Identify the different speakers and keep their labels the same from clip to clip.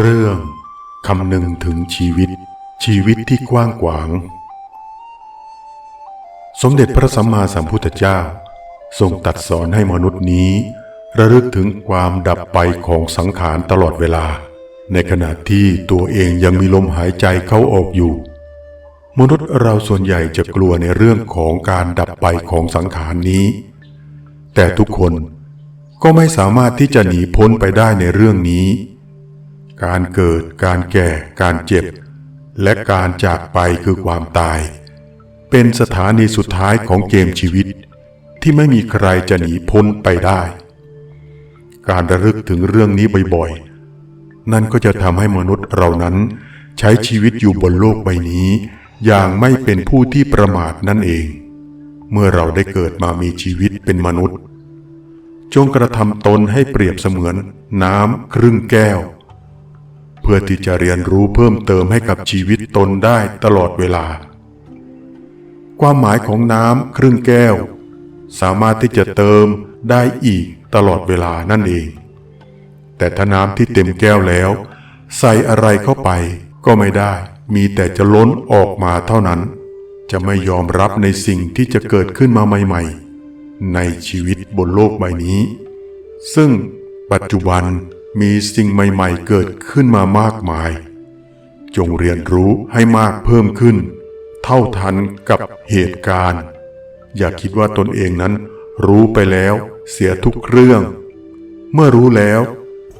Speaker 1: เรื่องคำนึงถึงชีวิต ชีวิตที่กว้างขวาง สมเด็จพระสัมมาสัมพุทธเจ้า ทรงตัดสอนให้มนุษย์นี้ ระลึกถึงความดับไปของสังขารตลอดเวลา ในขณะที่ตัวเองยังมีลมหายใจเข้าออกอยู่ มนุษย์เราส่วนใหญ่จะกลัวในเรื่องของการดับไปของสังขารนี้ แต่ทุกคนก็ไม่สามารถที่จะหนีพ้นไปได้ในเรื่องนี้ การเกิด การแก่ การเจ็บ และการจากไปคือความตาย เป็นสถานีสุดท้ายของเกมชีวิต ที่ไม่มีใครจะหนีพ้นไปได้ การระลึกถึงเรื่องนี้บ่อยๆ นั่นก็จะทำให้มนุษย์เรานั้น ใช้ชีวิตอยู่บนโลกใบนี้ อย่างไม่เป็นผู้ที่ประมาทนั่นเอง เมื่อเราได้เกิดมามีชีวิตเป็นมนุษย์ จงกระทำตนให้เปรียบเสมือนน้ำครึ่งแก้ว พื่อที่จะเรียนรู้เพิ่มเติมให้กับชีวิตตนได้ตลอดเวลา ความหมายของน้ำครึ่งแก้ว สามารถที่จะเติมได้อีกตลอดเวลานั่นเอง แต่ถ้าน้ำที่เต็มแก้วแล้ว ใส่อะไรเข้าไปก็ไม่ได้ มีแต่จะล้นออกมาเท่านั้น จะไม่ยอมรับในสิ่งที่จะเกิดขึ้นมาใหม่ ๆ ในชีวิตบนโลกใบนี้ ซึ่งปัจจุบัน มีสิ่งใหม่ๆเกิดขึ้นมามากมาย จงเรียนรู้ให้มากเพิ่มขึ้น เท่าทันกับเหตุการณ์ อย่าคิดว่าตนเองนั้น รู้ไปแล้วเสียทุกเรื่อง เมื่อรู้แล้ว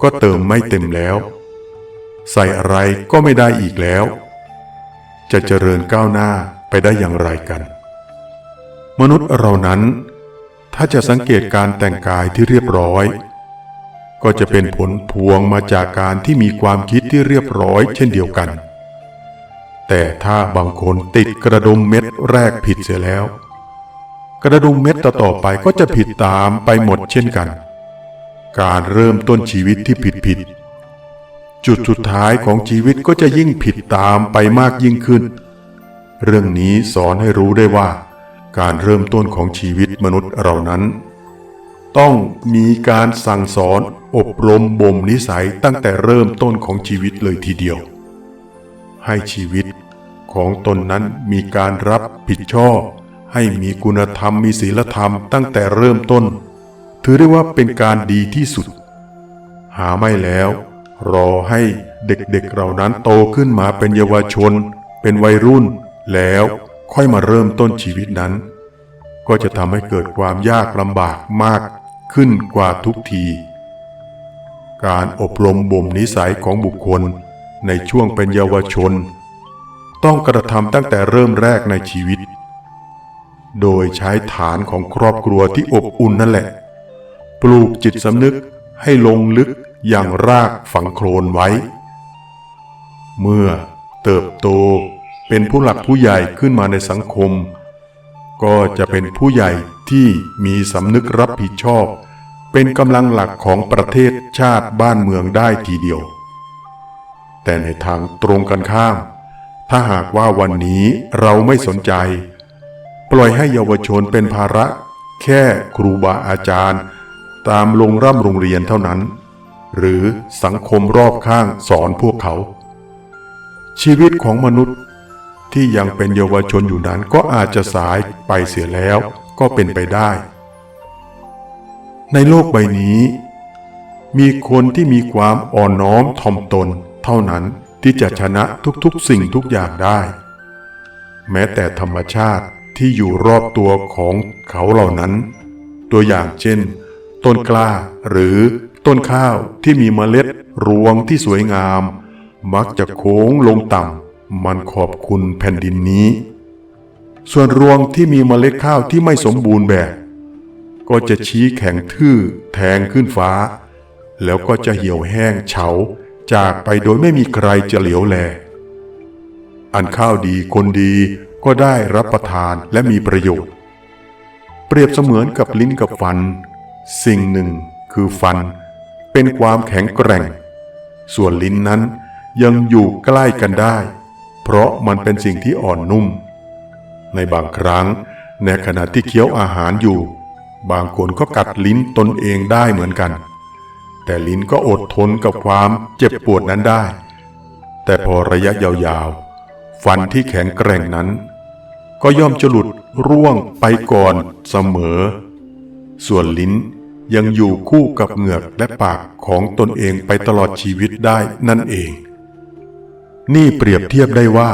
Speaker 1: ก็เติมไม่เต็มแล้ว ใส่อะไรก็ไม่ได้อีกแล้ว จะเจริญก้าวหน้าไปได้อย่างไรกัน มนุษย์เรานั้น ถ้าจะสังเกตการแต่งกายที่เรียบร้อย ก็จะเป็นผลพวงมาจากการที่มีความคิดที่เรียบร้อยเช่นเดียวกัน แต่ถ้าบางคนติดกระดุมเม็ดแรกผิดเสียแล้ว กระดุมเม็ดต่อไปก็จะผิดตามไปหมดเช่นกัน การเริ่มต้นชีวิตที่ผิดผิดจุดสุดท้ายของชีวิตก็จะยิ่งผิดตามไปมากยิ่งขึ้น เรื่องนี้สอนให้รู้ได้ว่า การเริ่มต้นของชีวิตมนุษย์เรานั้น ต้องมีการสั่งสอนอบรมบ่มนิสัยตั้งแต่เริ่มต้นของชีวิตเลยทีเดียว ให้ชีวิตของตนนั้นมีการรับผิดชอบ ให้มีคุณธรรมมีศีลธรรมตั้งแต่เริ่มต้น ถือได้ว่าเป็นการดีที่สุด หาไม่แล้ว รอให้เด็กๆเหล่านั้นโตขึ้นมาเป็นเยาวชน เป็นวัยรุ่น แล้วค่อยมาเริ่มต้นชีวิตนั้น ก็จะทำให้เกิดความยากลำบากมาก ขึ้นกว่าทุกที การอบรมบ่มนิสัยของบุคคลในช่วงเป็นเยาวชน ต้องกระทำตั้งแต่เริ่มแรกในชีวิต โดยใช้ฐานของครอบครัวที่อบอุ่นนั่นแหละ ปลูกจิตสำนึกให้ลงลึกอย่างรากฝังโคลนไว้ เมื่อเติบโตเป็นผู้หลักผู้ใหญ่ขึ้นมาในสังคม ก็จะเป็นผู้ใหญ่ที่มีสำนึกรับผิดชอบ เป็นกำลังหลักของประเทศชาติบ้านเมืองได้ทีเดียว แต่ในทางตรงกันข้าม ถ้าหากว่าวันนี้เราไม่สนใจ ปล่อยให้เยาวชนเป็นภาระ แค่ครูบาอาจารย์ ตามโรงร่ำโรงเรียนเท่านั้น หรือสังคมรอบข้างสอนพวกเขา ชีวิตของมนุษย์ ที่ยังเป็นเยาวชนอยู่นั้นก็อาจจะสายไปเสียแล้วก็เป็นไปได้ ในโลกใบนี้ มีคนที่มีความอ่อนน้อมถ่อมตน เท่านั้นที่จะชนะทุกๆสิ่งทุกอย่างได้ แม้แต่ธรรมชาติที่อยู่รอบตัวของเขาเหล่านั้น ตัวอย่างเช่น ต้นกล้าหรือต้นข้าวที่มีเมล็ดรวงที่สวยงาม มักจะโค้งลงต่ำ มันขอบคุณแผ่นดินนี้ ส่วนรวงที่มีเมล็ดข้าวที่ไม่สมบูรณ์แบบ ก็จะชี้แข็งทื่อแทงขึ้นฟ้า แล้วก็จะเหี่ยวแห้งเฉาจากไปโดยไม่มีใครจะเหลียวแล อันข้าวดีคนดีก็ได้รับประทานและมีประโยชน์ เปรียบเสมือนกับลิ้นกับฟัน สิ่งหนึ่งคือฟันเป็นความแข็งแกร่ง ส่วนลิ้นนั้นยังอยู่ใกล้กันได้ เพราะมันเป็นสิ่งที่อ่อนนุ่ม ในบางครั้ง ในขณะที่เคี้ยวอาหารอยู่ บางคนก็กัดลิ้นตนเองได้เหมือนกัน แต่ลิ้นก็อดทนกับความเจ็บปวดนั้นได้ แต่พอระยะยาวๆ ฟันที่แข็งแกร่งนั้น ก็ย่อมจะหลุดร่วงไปก่อนเสมอ ส่วนลิ้นยังอยู่คู่กับเหงือกและปากของตนเองไปตลอดชีวิตได้นั่นเอง นี่เปรียบเทียบได้ว่า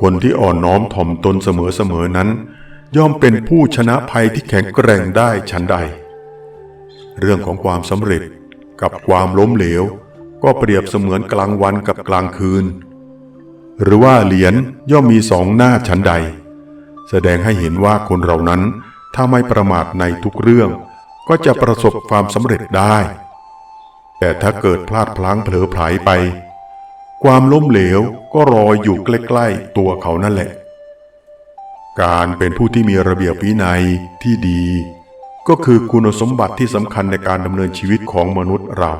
Speaker 1: คนที่อ่อนน้อมถ่อมตนเสมอๆนั้น ย่อมเป็นผู้ชนะภัยที่แข็งแกร่งได้ชันใด เรื่องของความสำเร็จกับความล้มเหลว ก็เปรียบเสมือนกลางวันกับกลางคืน หรือว่าเหรียญย่อมมีสองหน้าชั้นใด แสดงให้เห็นว่าคนเรานั้นถ้าไม่ประมาทในทุกเรื่อง ก็จะประสบความสำเร็จได้ แต่ถ้าเกิดพลาดพลั้งเผลอไผลไป ความล้มเหลวก็รออยู่ใกล้ๆตัวเขานั่นแหละ การเป็นผู้ที่มีระเบียบวินัยที่ดี ก็คือคุณสมบัติที่สำคัญในการดำเนินชีวิตของมนุษย์เรา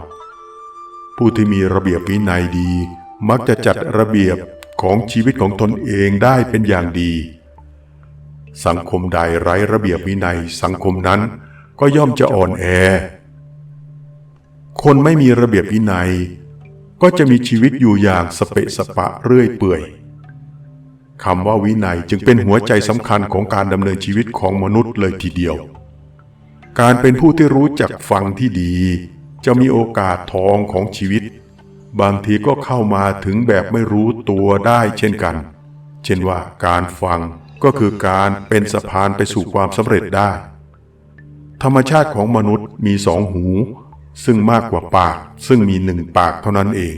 Speaker 1: ผู้ที่มีระเบียบวินัยดี มักจะจัดระเบียบของชีวิตของตนเองได้เป็นอย่างดี สังคมใดไร้ระเบียบวินัยสังคมนั้นก็ย่อมจะอ่อนแอ คนไม่มีระเบียบวินัย ก็จะมีชีวิตอยู่อย่างสเปะสปะเรื่อยเปื่อยคำว่าวินัยจึงเป็นหัวใจสำคัญของการดำเนินชีวิตของมนุษย์เลยทีเดียว การเป็นผู้ที่รู้จักฟังที่ดี จะมีโอกาสทองของชีวิต บางทีก็เข้ามาถึงแบบไม่รู้ตัวได้เช่นกัน เช่นว่าการฟังก็คือการเป็นสะพานไปสู่ความสำเร็จได้ ธรรมชาติของมนุษย์มีสองหู ซึ่งมากกว่าปากซึ่งมีหนึ่งปากเท่านั้นเอง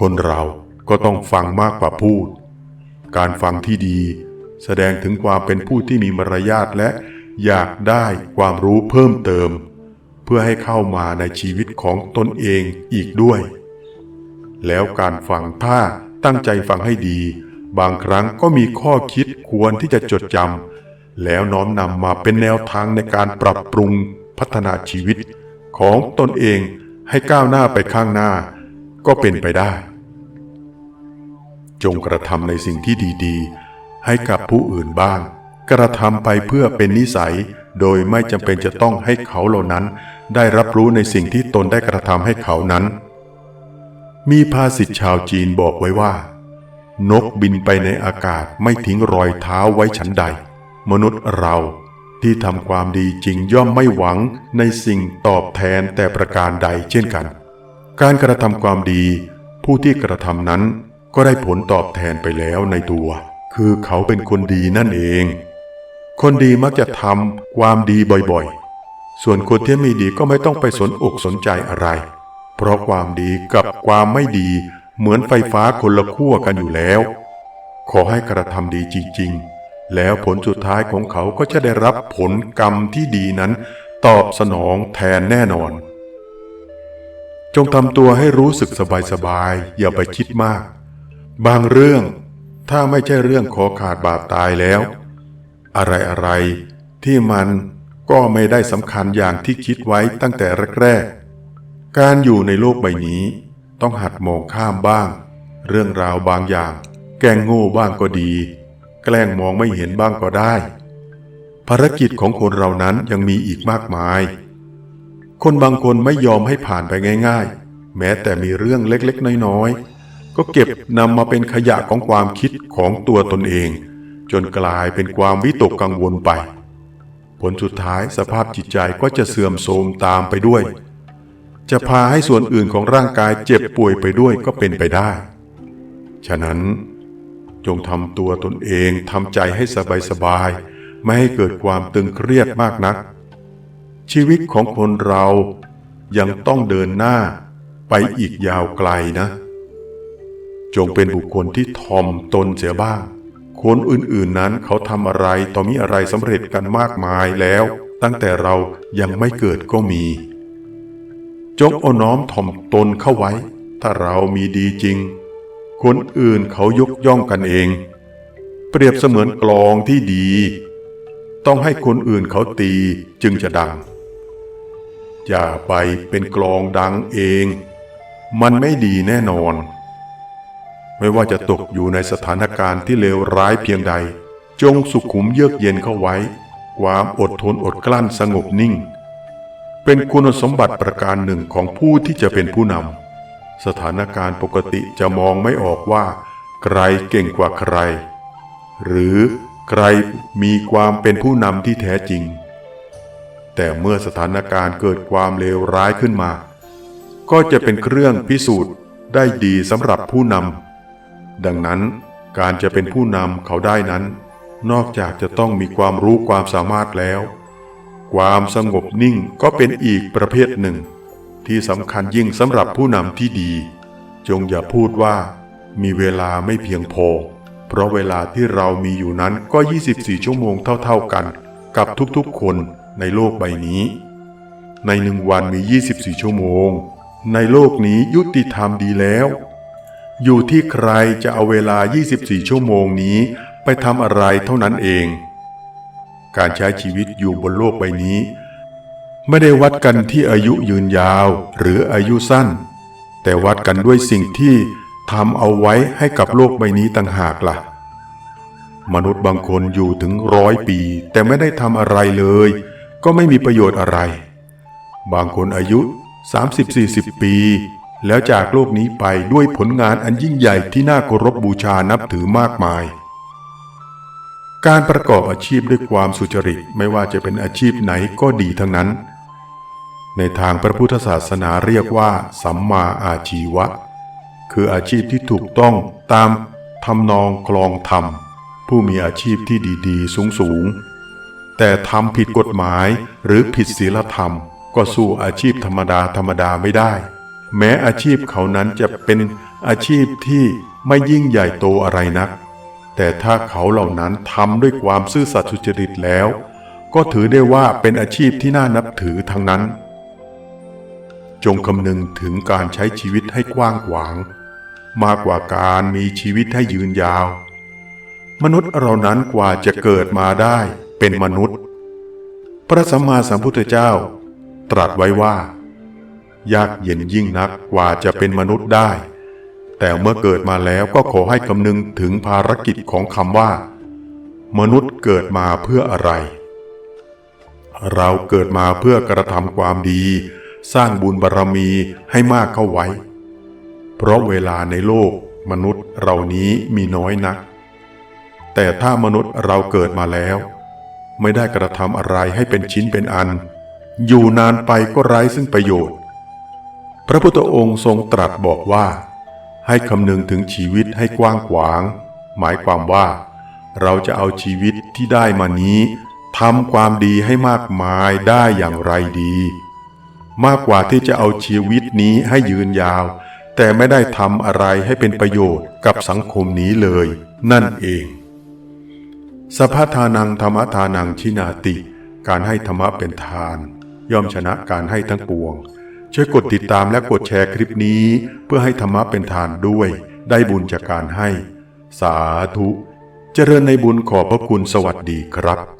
Speaker 1: คนเราก็ต้องฟังมากกว่าพูด การฟังที่ดี แสดงถึงความเป็นผู้ที่มีมารยาทและอยากได้ความรู้เพิ่มเติม เพื่อให้เข้ามาในชีวิตของตนเองอีกด้วย แล้วการฟังถ้าตั้งใจฟังให้ดี บางครั้งก็มีข้อคิดควรที่จะจดจำแล้วน้อมนำมาเป็นแนวทางในการปรับปรุงพัฒนาชีวิต ของตนเองให้ก้าวหน้าไปข้างหน้า ก็เป็นไปได้ จงกระทำในสิ่งที่ดีๆ ให้กับผู้อื่นบ้าง กระทำไปเพื่อเป็นนิสัย โดยไม่จำเป็นจะต้องให้เขาเหล่านั้น ได้รับรู้ในสิ่งที่ตนได้กระทำให้เขานั้น มีภาษิตชาวจีนบอกไว้ว่า นกบินไปในอากาศไม่ทิ้งรอยเท้าไว้ชั้นใด มนุษย์เรา ที่ทำความดีจริงย่อมไม่หวังในสิ่งตอบแทนแต่ประการใดเช่นกัน การกระทำความดี ผู้ที่กระทำนั้นก็ได้ผลตอบแทนไปแล้วในตัว คือเขาเป็นคนดีนั่นเอง คนดีมักจะทำความดีบ่อยๆ ส่วนคนที่ไม่ดีก็ไม่ต้องไปสนอกสนใจอะไร เพราะความดีกับความไม่ดีเหมือนไฟฟ้าคนละขั้วกันอยู่แล้ว ขอให้กระทำดีจริง ๆ แล้วผลสุดท้ายของเขาก็จะได้รับผลกรรมที่ดีนั้น ตอบสนองแทนแน่นอน จงทำตัวให้รู้สึกสบายๆ อย่าไปคิดมาก บางเรื่องถ้าไม่ใช่เรื่องขอขาดบาปตายแล้ว อะไรๆ ที่มันก็ไม่ได้สำคัญอย่างที่คิดไว้ตั้งแต่แรกๆ การอยู่ในโลกใบนี้ ต้องหัดมองข้ามบ้าง เรื่องราวบางอย่าง แกล้งโง่บ้างก็ดี แกล้งมองไม่เห็นบ้างก็ได้ ภารกิจของคนเรานั้นยังมีอีกมากมาย คนบางคนไม่ยอมให้ผ่านไปง่าย ๆ แม้แต่มีเรื่องเล็กๆ น้อยๆ ก็เก็บนำมาเป็นขยะของความคิดของตัวตนเอง จนกลายเป็นความวิตกกังวลไป ผลสุดท้ายสภาพจิตใจก็จะเสื่อมโทรมตามไปด้วย จะพาให้ส่วนอื่นของร่างกายเจ็บป่วยไปด้วยก็เป็นไปได้ ฉะนั้น จงทำตัวตนเองทำใจให้สบายๆไม่ให้เกิดความตึงเครียดมากนัก ชีวิตของคนเรายังต้องเดินหน้าไปอีกยาวไกลนะ จงเป็นบุคคลที่ทอมตนเสียบ้าง คนอื่นๆนั้นเขาทำอะไรต่อมีอะไรสำเร็จกันมากมายแล้ว ตั้งแต่เรายังไม่เกิดก็มี จงอน้อมถ่อมตนเข้าไว้ ถ้าเรามีดีจริง คนอื่นเขายกย่องกันเอง เปรียบเสมือนกลองที่ดี ต้องให้คนอื่นเขาตีจึงจะดัง อย่าไปเป็นกลองดังเอง มันไม่ดีแน่นอน ไม่ว่าจะตกอยู่ในสถานการณ์ที่เลวร้ายเพียงใด จงสุขุมเยือกเย็นเข้าไว้ ความอดทนอดกลั้นสงบนิ่ง เป็นคุณสมบัติประการหนึ่งของผู้ที่จะเป็นผู้นำ สถานการณ์ปกติจะมองไม่ออกว่า ใครเก่งกว่าใคร หรือใครมีความเป็นผู้นำที่แท้จริง แต่เมื่อสถานการณ์เกิดความเลวร้ายขึ้นมา ก็จะเป็นเครื่องพิสูจน์ได้ดีสำหรับผู้นำดังนั้นการจะเป็นผู้นำเขาได้นั้น นอกจากจะต้องมีความรู้ความสามารถแล้ว ความสงบนิ่งก็เป็นอีกประเภทหนึ่ง ที่สำคัญยิ่งสำหรับผู้นำที่ดี จงอย่าพูดว่า มีเวลาไม่เพียงพอ เพราะเวลาที่เรามีอยู่นั้นก็ 24 ชั่วโมงเท่าๆกัน กับทุกๆคนในโลกใบนี้ ในหนึ่งวันมี 24 ชั่วโมง ในโลกนี้ยุติธรรมดีแล้ว อยู่ที่ใครจะเอาเวลา 24 ชั่วโมงนี้ไปทำอะไรเท่านั้นเอง การใช้ชีวิตอยู่บนโลกใบนี้ ไม่ได้วัดกันที่อายุยืนยาวหรืออายุสั้น แต่วัดกันด้วยสิ่งที่ทำเอาไว้ให้กับโลกใบนี้ต่างหากล่ะ มนุษย์บางคนอยู่ถึงร้อยปี แต่ไม่ได้ทำอะไรเลย ก็ไม่มีประโยชน์อะไร บางคนอายุ 30-40 ปี แล้วจากโลกนี้ไปด้วยผลงานอันยิ่งใหญ่ที่น่าเคารพบูชานับถือมากมายการประกอบอาชีพด้วยความสุจริตไม่ว่าจะเป็นอาชีพไหนก็ดีทั้งนั้น ในทางพระพุทธศาสนาเรียกว่าสัมมาอาชีวะ คืออาชีพที่ถูกต้องตามทำนองคลองธรรม ผู้มีอาชีพที่ดีๆ สูงๆ แต่ทำผิดกฎหมายหรือผิดศีลธรรม ก็สู้อาชีพธรรมดาธรรมดาไม่ได้ แม้อาชีพเขานั้นจะเป็นอาชีพที่ไม่ยิ่งใหญ่โตอะไรนัก แต่ถ้าเขาเหล่านั้นทำด้วยความซื่อสัตย์สุจริตแล้ว ก็ถือได้ว่าเป็นอาชีพที่น่านับถือทั้งนั้น จงคำนึงถึงการใช้ชีวิตให้กว้างขวาง มากกว่าการมีชีวิตให้ยืนยาว มนุษย์เรานั้นกว่าจะเกิดมาได้เป็นมนุษย์ พระสัมมาสัมพุทธเจ้า ตรัสไว้ว่า ยากเย็นยิ่งนักกว่าจะเป็นมนุษย์ได้ แต่เมื่อเกิดมาแล้วก็ขอให้คำนึงถึงภารกิจของคำว่า มนุษย์เกิดมาเพื่ออะไร เราเกิดมาเพื่อกระทำความดี สร้างบุญบารรมีให้มากเข้าไว้ เพราะเวลาในโลกมนุษย์เหล่านี้มีน้อยนัก แต่ถ้ามนุษย์เราเกิดมาแล้ว ไม่ได้กระทำอะไรให้เป็นชิ้นเป็นอัน อยู่นานไปก็ไร้ซึ่งประโยชน์ พระพุทธองค์ทรงตรัสบอกว่า ให้คำนึงถึงชีวิตให้กว้างขวาง หมายความว่า เราจะเอาชีวิตที่ได้มานี้ทำความดีให้มากมายได้อย่างไรดี มากกว่าที่จะเอาชีวิตนี้ให้ยืนยาว แต่ไม่ได้ทำอะไรให้เป็นประโยชน์กับสังคมนี้เลย นั่นเองสภาทานังธรรมทานังชินาติ การให้ธรรมะเป็นทาน ย่อมชนะการให้ทั้งปวง ช่วยกดติดตามและกดแชร์คลิปนี้ เพื่อให้ธรรมะเป็นทานด้วย ได้บุญจากการให้ สาธุ เจริญในบุญขอบพระคุณสวัสดีครับ